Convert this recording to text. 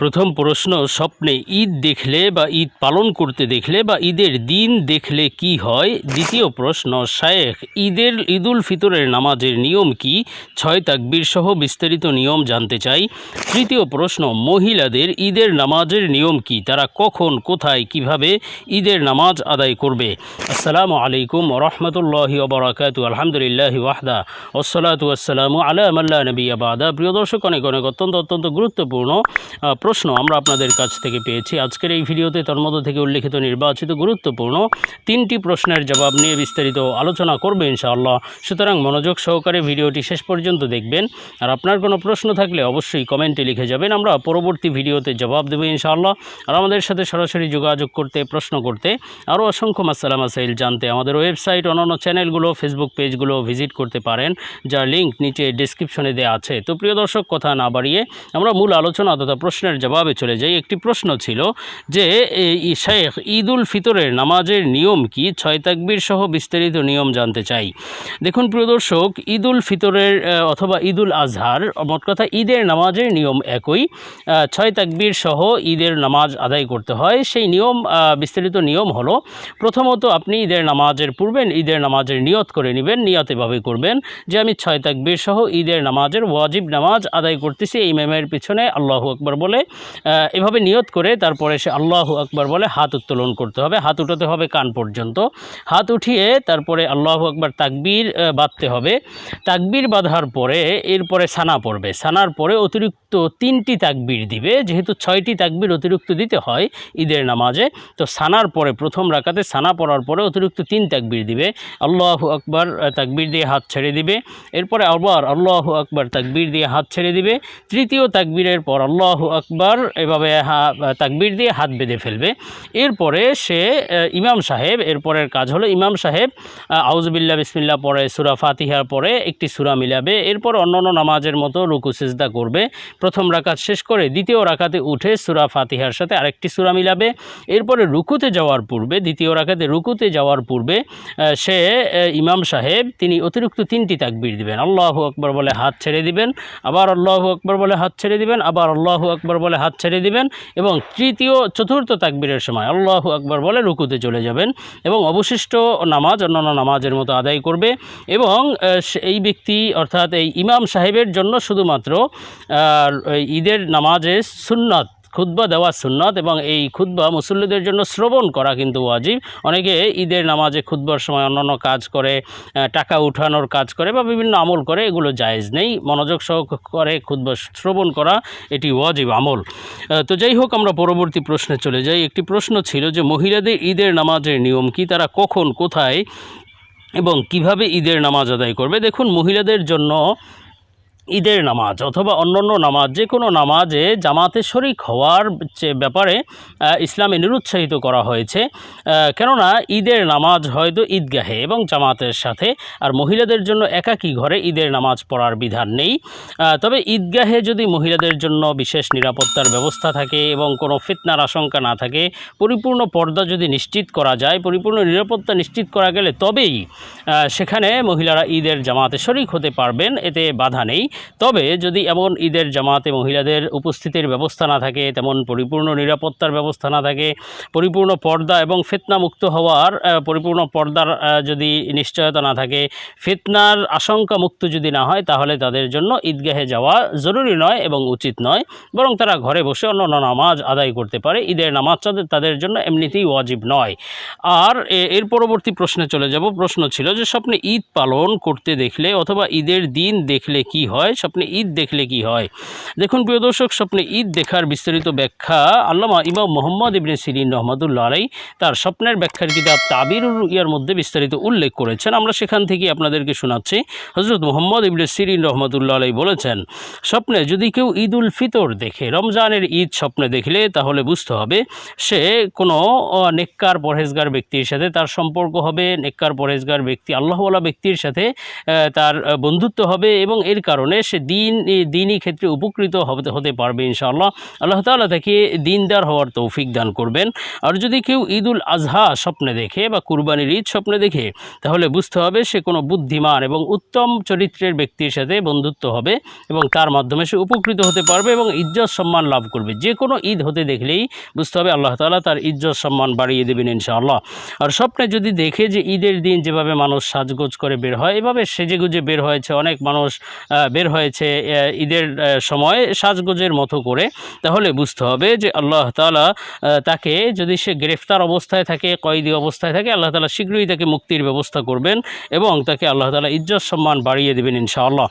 প্রথম প্রশ্ন, স্বপ্নে ঈদ দেখলে বা ঈদ পালন করতে দেখলে বা ঈদের দিন দেখলে কি হয়? দ্বিতীয় প্রশ্ন, শায়েখ, ঈদের ঈদুল ফিতরের নামাজের নিয়ম কি? ছয় তাকবির সহ বিস্তারিত নিয়ম জানতে চাই। তৃতীয় প্রশ্ন, মহিলাদের ঈদের নামাজের নিয়ম কি? তারা কখন, কোথায়, কীভাবে ঈদের নামাজ আদায় করবে? আসসালামু আলাইকুম রহমতুল্লাহি ওবরাকাত আলহামদুলিল্লাহ ওয়াহদা। ওসলাতু আসসালামু আলা মাল্লা নবী আবাদা প্রিয় দর্শক, অনেক অনেক অত্যন্ত অত্যন্ত গুরুত্বপূর্ণ প্রশ্ন আমরা আপনাদের কাছ থেকে পেয়েছি। আজকের এই ভিডিওতে তার মধ্য থেকে উল্লেখিত নির্বাচিত গুরুত্বপূর্ণ তিনটি প্রশ্নের জবাব নিয়ে বিস্তারিত আলোচনা করবে ইনশাআল্লাহ। সুতরাং মনোযোগ সহকারে ভিডিওটি শেষ পর্যন্ত দেখবেন। আর আপনার কোনো প্রশ্ন থাকলে অবশ্যই কমেন্টে লিখে যাবেন। আমরা পরবর্তী ভিডিওতে জবাব দেবো ইনশাআল্লাহ। আর আমাদের সাথে সরাসরি যোগাযোগ করতে, প্রশ্ন করতে, আরও অসংখ্য মাসালা মাসাইল জানতে আমাদের ওয়েবসাইট অন্যান্য চ্যানেলগুলো, ফেসবুক পেজগুলো ভিজিট করতে পারেন, যার লিঙ্ক নিচে ডিসক্রিপশনে দেওয়া আছে। তো প্রিয় দর্শক, কথা না বাড়িয়ে আমরা মূল আলোচনা তথা প্রশ্নের জবাবে চলে যাই, একটি প্রশ্ন ছিল যে শেখ ঈদ উল ফিতরের নামাজের নিয়ম কি? ছয় তাকবীর সহ বিস্তারিত নিয়ম জানতে চাই। দেখুন প্রিয় ঈদ উল ফিতরের অথবা ঈদ উল আজহার, মোট কথা ঈদের নামাজের নিয়ম একই। ছয় তাকবীর সহ ঈদের নামাজ আদায় করতে হয়। সেই নিয়ম বিস্তারিত নিয়ম হলো, প্রথমত আপনি ঈদের নামাজের পূর্বে ঈদের নামাজের নিয়ত করে নেবেন, নিয়ত এভাবে করবেন যে, আমি ছয় তাকবীর সহ ঈদের নামাজের ওয়াজিব নামাজ আদায় করতেছি ইমামের পিছনে আল্লাহু আকবর বলে এভাবে নিয়ত করে তারপরে সে আল্লাহ আকবর বলে হাত উত্তোলন করতে হবে। হাত উঠাতে হবে কান পর্যন্ত। হাত উঠিয়ে তারপরে আল্লাহ আকবার তাকবীর বাঁধতে হবে। তাকবীর বাঁধার পরে এরপরে সানা পড়বে। সানার পরে অতিরিক্ত তিনটি তাকবীর দিবে। যেহেতু ছয়টি তাকবীর অতিরিক্ত দিতে হয় ঈদের নামাজে, তো সানার পরে প্রথম রাকাতে সানা পড়ার পরে অতিরিক্ত তিন তাকবীর দিবে। আল্লাহু আকবার তাকবীর দিয়ে হাত ছেড়ে দিবে। এরপরে আবার আল্লাহ আকবর তাকবীর দিয়ে হাত ছেড়ে দিবে। তৃতীয় তাকবীরের পর আল্লাহ আকবর এভাবে হা- তাকবীর দিয়ে হাত বেঁধে ফেলবে। এরপরে সে ইমাম সাহেব, এরপরের কাজ হলো ইমাম সাহেব আউজবিল্লা বিসমিল্লা পরে সুরা ফাতিহার পরে একটি সুরা মিলাবে। এরপর অন্যান্য নামাজের মতো রুকু করবে। প্রথম রাকাত শেষ করে দ্বিতীয় রাকাতে উঠে সুরা ফাতিহার সাথে আরেকটি সুরা মিলাবে। এরপরে রুকুতে যাওয়ার পূর্বে, দ্বিতীয় রাকাতে রুকুতে যাওয়ার পূর্বে সে ইমাম সাহেব, তিনি অতিরিক্ত তিনটি তাকবির দিবেন। আল্লাহ আকবর বলে হাত ছেড়ে দিবেন, আবার আল্লাহ আকবর বলে হাত ছেড়ে দিবেন, আবার আল্লাহ আকবর বলে হাত ছেড়ে দিবেন এবং তৃতীয়, চতুর্থ তাকবীরের সময় আল্লাহ আকবর বলে রুকুতে চলে যাবেন এবং অবশিষ্ট নামাজ, অন্যান্য নামাজের মতো আদায় করবে এবং এই ব্যক্তি অর্থাৎ এই ইমাম সাহেবের জন্য শুধুমাত্র ঈদের নামাজে সুন্নাত খুতবা দেওয়া সুন্নত এবং এই খুতবা মুসল্লিদের জন্য শ্রবণ করা কিন্তু ওয়াজিব। অনেকে ঈদের নামাজে খুতবার সময় অন্যান্য কাজ করে টাকা উঠানোর কাজ করে বা বিভিন্ন আমল করে, এগুলো জায়েজ নেই। মনোযোগ সহ করে খুতবা শ্রবণ করা এটি ওয়াজিব আমল। তো যাই হোক, আমরা পরবর্তী প্রশ্নে চলে যাই। একটি প্রশ্ন ছিল যে, মহিলাদের ঈদের নামাজের নিয়ম কি? তারা কখন, কোথায় এবং কীভাবে ঈদের নামাজ আদায় করবে? দেখুন, মহিলাদের জন্য ঈদের নামাজ অথবা অন্যান্য নামাজ যে কোনো নামাজে জামাতে শরিক হওয়ার ব্যাপারে ইসলামে নিরুৎসাহিত করা হয়েছে। কেননা ঈদের নামাজ হয়তো ঈদগাহে এবং জামাতের সাথে, আর মহিলাদের জন্য একাকী ঘরে ঈদের নামাজ পড়ার বিধান নেই। তবে ঈদগাহে যদি মহিলাদের জন্য বিশেষ নিরাপত্তার ব্যবস্থা থাকে এবং কোনো ফিতনার আশঙ্কা না থাকে, পরিপূর্ণ পর্দা যদি নিশ্চিত করা যায়, পরিপূর্ণ নিরাপত্তা নিশ্চিত করা গেলে তবেই সেখানে মহিলারা ঈদের জামাতে শরিক হতে পারবেন, এতে বাধা নেই। তবে যদি এমন ঈদের জামাতে মহিলাদের উপস্থিতির ব্যবস্থা না থাকে, তেমন পরিপূর্ণ নিরাপত্তার ব্যবস্থা না থাকে, পরিপূর্ণ পর্দা এবং ফিতনামুক্ত হওয়ার পরিপূর্ণ পর্দার যদি নিশ্চয়তা না থাকে, ফিতনার আশঙ্কা মুক্ত যদি না হয়, তাহলে তাদের জন্য ঈদগাহে যাওয়া জরুরি নয় এবং উচিত নয়। বরং তারা ঘরে বসে অন্যান্য নামাজ আদায় করতে পারে। ঈদের নামাজ তাদের জন্য এমনিতেই ওয়াজিব নয়। আর এর পরবর্তী প্রশ্নে চলে যাব। প্রশ্ন ছিল যে, স্বপ্নে ঈদ পালন করতে দেখলে অথবা ঈদের দিন দেখলে কি হয়? স্বপ্নে ঈদ দেখলে কি হয়? দেখুন, প্রিয় দর্শক, স্বপ্নে ঈদ দেখার বিস্তারিত ব্যাখ্যা আল্লামা ইমাম মোহাম্মদ ইবনে সিরিন রহমতুল্লা আলাই তার স্বপ্নের ব্যাখ্যার কিতাব তাবির ইয়ার মধ্যে বিস্তারিত উল্লেখ করেছেন। আমরা সেখান থেকে আপনাদেরকে শোনাচ্ছি। হজরত মোহাম্মদ ইবনে সিরিন রহমতুল্লা আলাই বলেছেন, স্বপ্নে যদি কেউ ঈদ উল ফিতর দেখে, রমজানের ঈদ স্বপ্নে দেখলে তাহলে বুঝতে হবে, সে কোনো নেককার পরহেজগার ব্যক্তির সাথে তার সম্পর্ক হবে, নেককার পরহেজগার ব্যক্তি, আল্লাহওয়ালা ব্যক্তির সাথে তার বন্ধুত্ব হবে এবং এর কারণে কারণে সে দিন দিনই ক্ষেত্রে উপকৃত হতে পারবে ইনশাআল্লাহ। আল্লাহ তাআলা তাকে দিনদার হওয়ার তৌফিক দান করবেন। আর যদি কেউ ঈদুল আজহা স্বপ্নে দেখে বা কুরবানির ঈদ স্বপ্নে দেখে, তাহলে বুঝতে হবে সে কোনো বুদ্ধিমান এবং উত্তম চরিত্রের ব্যক্তির সাথে বন্ধুত্ব হবে এবং তার মাধ্যমে সে উপকৃত হতে পারবে এবং ইজ্জত সম্মান লাভ করবে। যে কোনো ঈদ হতে দেখলেই বুঝতে হবে আল্লাহ তাআলা তার ইজ্জত সম্মান বাড়িয়ে দেবেন ইনশাআল্লাহ। আর স্বপ্নে যদি দেখে যে ঈদের দিন যেভাবে মানুষ সাজগোজ করে বের হয়, এভাবে সেজেগুজে বের হয়েছে অনেক মানুষ বের হয়েছে ঈদের সময় সাজগোজের মতো করে। তাহলে বুঝতে হবে যে আল্লাহ তালা তাকে যদি সে গ্রেফতার অবস্থায় থাকে, কয়েদি অবস্থায় থাকে, আল্লাহ তালা শীঘ্রই তাকে মুক্তির ব্যবস্থা করবেন এবং তাকে আল্লাহ তালা ইজ্জত সম্মান বাড়িয়ে দেবেন ইনশাআল্লাহ।